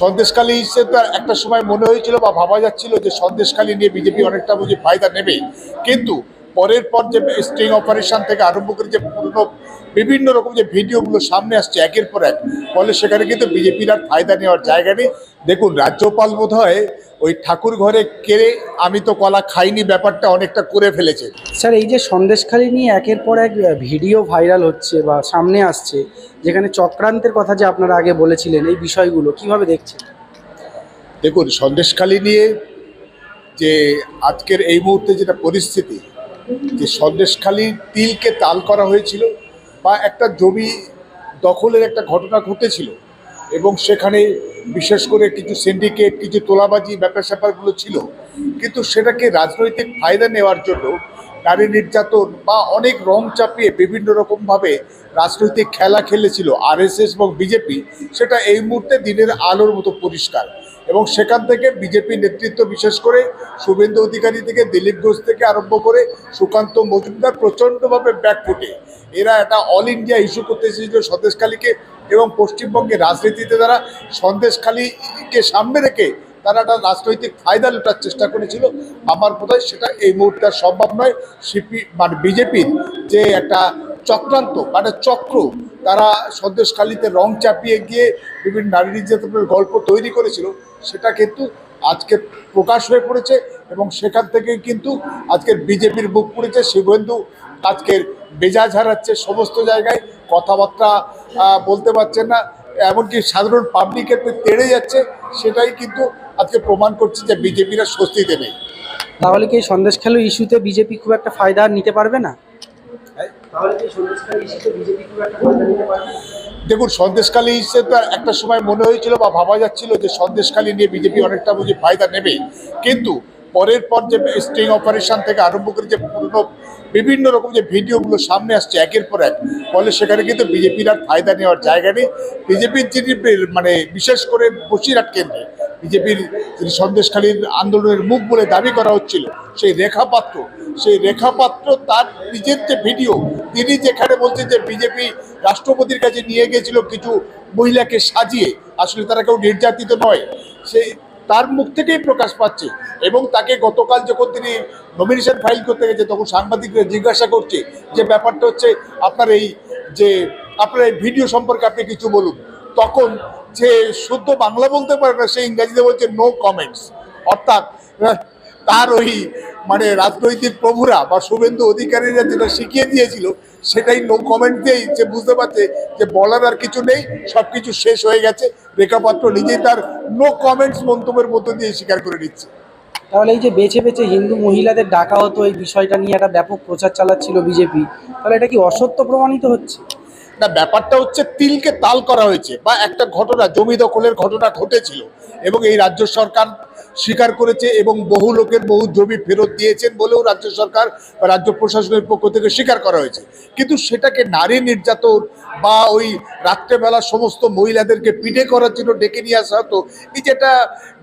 সন্দেশখালী হিসেবে একটা সময় মনে হয়েছিল বা ভাবা যাচ্ছিল যে সন্দেশকালী নিয়ে বিজেপি অনেকটা বুঝি ফায়দা নেবে। কিন্তু পরের পর যে স্টিং অপারেশন থেকে আরম্ভ করে যে পুরনো বিভিন্ন রকম যে ভিডিওগুলো সামনে আসছে একের পর এক ফলে সেখানে কিন্তু বিজেপির আর ফায়দা নেওয়ার জায়গা নেই। দেখুন রাজ্যপাল বোধ হয় ওই ঠাকুর ঘরে কেড়ে আমি তো কলা খাইনি ব্যাপারটা অনেকটা করে ফেলেছে। স্যার এই যে সন্দেশখালী নিয়ে একের পর এক ভিডিও ভাইরাল হচ্ছে বা সামনে আসছে যেখানে চক্রান্তের কথা যে আপনারা আগে বলেছিলেন এই বিষয়গুলো কীভাবে দেখছেন? দেখুন সন্দেশখালী নিয়ে যে আজকের এই মুহূর্তে যেটা পরিস্থিতি যে সন্দেশখালী তিলকে তাল করা হয়েছিল বা একটা জমি দখলের একটা ঘটনা ঘটেছিল এবং সেখানে বিশেষ করে কিছু সিন্ডিকেট কিছু তোলাবাজি ব্যাপার স্যাপারগুলো ছিল। কিন্তু সেটাকে রাজনৈতিক ফায়দা নেওয়ার জন্য নারী নির্যাতন বা অনেক রং চাপিয়ে বিভিন্ন রকমভাবে রাজনৈতিক খেলা খেলেছিল আরএসএস এবং বিজেপি, সেটা এই মুহূর্তে দিনের আলোর মতো পরিষ্কার। এবং সেখান থেকে বিজেপি নেতৃত্ব বিশেষ করে শুভেন্দু অধিকারী থেকে দিলীপ ঘোষ থেকে আরম্ভ করে সুকান্ত মজুমদার প্রচণ্ডভাবে ব্যাকফুটে এরা একটা অল ইন্ডিয়া ইস্যু করতে এসেছিল সন্দেশখালীকে এবং পশ্চিমবঙ্গের রাজনীতিতে তারা সন্দেশখালীকে সামনে রেখে তারা একটা রাজনৈতিক ফায়দা লুটার চেষ্টা করেছিল। আমার বোধ সেটা এই মুহূর্তে সম্ভব নয়। সিপি মানে বিজেপির যে একটা চক্রান্ত মানে চক্র। তারা সন্দেশখালীতে রং চাপিয়ে গিয়ে বিভিন্ন নারী নির্যাতনের গল্প তৈরি করেছিল। সেটা কিন্তু আজকে প্রকাশ হয়ে পড়েছে এবং সেখান থেকে কিন্তু আজকের বিজেপির বুক পড়েছে। শিবেন্দু আজকের মেজাজ হারাচ্ছে সমস্ত জায়গায়। কথাবার্তা বলতে পারছেন না। এমনকি সাধারণ পাবলিকের তেড়ে যাচ্ছে। সেটাই কিন্তু আজকে প্রমাণ করছে যে বিজেপিরা স্বস্তিতে নেই। তাহলে কি সন্দেশখালী ইস্যুতে বিজেপি খুব একটা ফায়দা নিতে পারবে না? দেখুন, সন্দেশখালী হিসেবে একটা সময় মনে হয়েছিল বা ভাবা যাচ্ছিল যে সন্দেশখালী নিয়ে বিজেপি অনেকটা বুঝি ফায়দা নেবে। কিন্তু পরের পর যে স্টিং অপারেশন থেকে আরম্ভ করে যে পুরনো বিভিন্ন রকম যে ভিডিওগুলো সামনে আসছে একের পর এক, ফলে সেখানে কিন্তু বিজেপির আর ফায়দা নেওয়ার জায়গা নেই। বিজেপির যিনি মানে বিশেষ করে বসিরহাট কেন্দ্রে বিজেপির যিনি সন্দেশখালীর আন্দোলনের মুখ বলে দাবি করা হচ্ছিল, সেই রেখাপাত্র সেই রেখাপাত্র তার নিজের যে ভিডিও, তিনি যেখানে বলছেন যে বিজেপি রাষ্ট্রপতির কাছে নিয়ে গেছিল কিছু মহিলাকে সাজিয়ে, আসলে তারা কেউ নির্যাতিত নয়, সেই তার মুখ থেকেই প্রকাশ পাচ্ছে এবং তাকে গতকাল যখন তিনি নমিনেশন ফাইল করতে গেছে, তখন সাংবাদিকরা জিজ্ঞাসা করছে যে ব্যাপারটা হচ্ছে, আপনার এই যে, আপনার এই ভিডিও সম্পর্কে আপনি কিছু বলুন, তখন যে শুদ্ধ বাংলা বলতে পারে না, সে ইংরাজিতে বলছে নো কমেন্টস অর্থাৎ তার ওই মানে রাজনৈতিক প্রভুরা বা শুভেন্দু অধিকারীরা যেটা শিখিয়ে দিয়েছিল, সেটাই নো কমেন্ট দিয়েই যে বুঝতে পারছে যে বলার আর কিছু নেই সব কিছু শেষ হয়ে গেছে। রেখাপাত্র নিজেই তার নো কমেন্টস মন্তব্যের মধ্য দিয়ে স্বীকার করে নিচ্ছে। তাহলে এই যে বেছে বেছে হিন্দু মহিলাদের ডাকা হতো এই বিষয়টা নিয়ে একটা ব্যাপক প্রচার চালাচ্ছিল বিজেপি, তাহলে এটা কি অসত্য প্রমাণিত হচ্ছে? না, ব্যাপারটা হচ্ছে তিলকে তাল করা হয়েছে বা একটা ঘটনা, জমি দখলের ঘটনা ঘটেছিল এবং এই রাজ্য সরকার স্বীকার করেছে এবং বহু লোকের বহু জমি ফেরত দিয়েছেন বলেও রাজ্য সরকার বা রাজ্য প্রশাসনের পক্ষ থেকে স্বীকার করা হয়েছে। কিন্তু সেটাকে নারী নির্যাতন বা ওই রাত্রেবেলা সমস্ত মহিলাদেরকে পিঠে করার জন্য ডেকে নিয়ে আসা হতো, এই যে একটা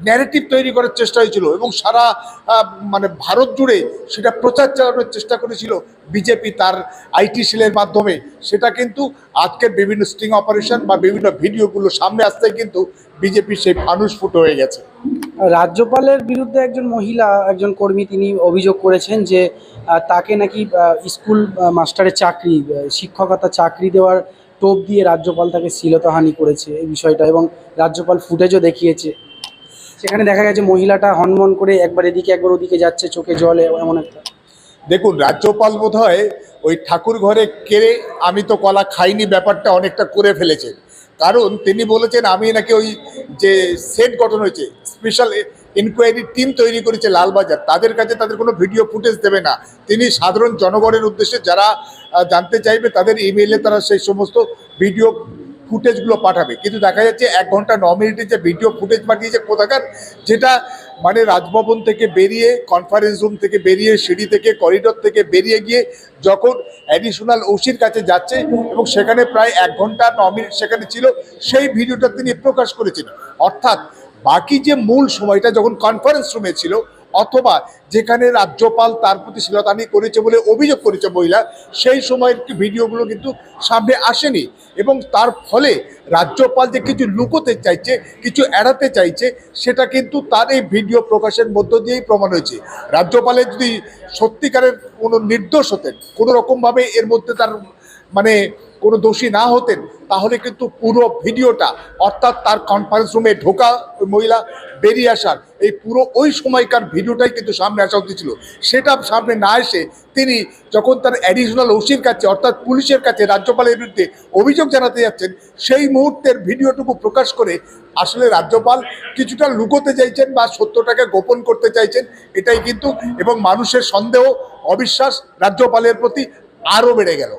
ন্যারেটিভ তৈরি করার চেষ্টা হয়েছিল এবং সারা মানে ভারত জুড়ে সেটা প্রচার চালানোর চেষ্টা করেছিল বিজেপি তার আইটি সেলের মাধ্যমে। সেটা কিন্তু আজকের বিভিন্ন স্টিং অপারেশন বা বিভিন্ন ভিডিওগুলো সামনে আসতে কিন্তু বিজেপি সেই ফানুস ফুটো হয়ে গেছে। রাজ্যপালের বিরুদ্ধে একজন মহিলা, একজন কর্মী তিনি অভিযোগ করেছেন যে তাকে নাকি স্কুল মাস্টারের চাকরি শিক্ষকতা চাকরি দেওয়ার টোপ দিয়ে রাজ্যপাল তাকে শ্লীলতাহানি করেছে এই বিষয়টা এবং রাজ্যপাল ফুটেজও দেখিয়েছে। সেখানে দেখা গেছে মহিলাটা হনমন করে একবার এদিকে, একবার ওদিকে যাচ্ছে চোখে জল, এমন একটা। দেখুন, রাজ্যপাল বোধ হয় ওই ঠাকুর ঘরে কেড়ে আমি তো কলা খাইনি, ব্যাপারটা অনেকটা করে ফেলেছেন কারণ তিনি বলেছেন, আমি নাকি ওই যে সেট গঠন হয়েছে স্পেশাল ইনকোয়ারি টিম তৈরি করেছে লালবাজার, তাদের কাছে তাদের কোনো ভিডিও ফুটেজ দেবে না। তিনি সাধারণ জনগণের উদ্দেশ্যে যারা জানতে চাইবে, তাদের ইমেইলে তারা সেই সমস্ত ভিডিও ফুটেজগুলো পাঠাবে। কিন্তু দেখা যাচ্ছে এক ঘণ্টা ন মিনিটের যে ভিডিও ফুটেজ পাঠিয়েছে কোথাকার, যেটা মানে রাজভবন থেকে বেরিয়ে কনফারেন্স রুম থেকে বেরিয়ে সিঁড়ি থেকে করিডোর থেকে বেরিয়ে গিয়ে যখন অ্যাডিশনাল ওসির কাছে যাচ্ছে এবং সেখানে প্রায় এক ঘণ্টা ন মিনিট সেখানে ছিল, সেই ভিডিওটা তিনি প্রকাশ করেছেন অর্থাৎ বাকি যে মূল সময়টা যখন কনফারেন্স রুমে ছিল অথবা যেখানে রাজ্যপাল তার প্রতি শিলতানি করেছে বলে অভিযোগ করেছে মহিলা, সেই সময়ের ভিডিওগুলো কিন্তু সামনে আসেনি। এবং তার ফলে রাজ্যপাল যে কিছু লুকোতে চাইছে, কিছু এড়াতে চাইছে, সেটা কিন্তু তার এই ভিডিও প্রকাশের মধ্য দিয়েই প্রমাণ হয়েছে। রাজ্যপালের যদি সত্যিকারের কোনো নির্দোষ হতেন, কোনো রকমভাবে এর মধ্যে তার মানে কোনো দোষী না হতেন তাহলে কিন্তু পুরো ভিডিওটা, অর্থাৎ তার কনফারেন্স রুমে ঢোকা মহিলা বেরিয়ে আসার, এই পুরো ওই সময়কার ভিডিওটাই কিন্তু সামনে আসা উচিত ছিল। সেটা সামনে না এসে তিনি যখন তার অ্যাডিশনাল ওসির কাছে, অর্থাৎ পুলিশের কাছে, রাজ্যপালের বিরুদ্ধে অভিযোগ জানাতে যাচ্ছেন, সেই মুহূর্তের ভিডিওটুকু প্রকাশ করে আসলে রাজ্যপাল কিছুটা লুকোতে চাইছেন বা সত্যটাকে গোপন করতে চাইছেন, এটাই কিন্তু, এবং মানুষের সন্দেহ, অবিশ্বাস রাজ্যপালের প্রতি আরও বেড়ে গেল।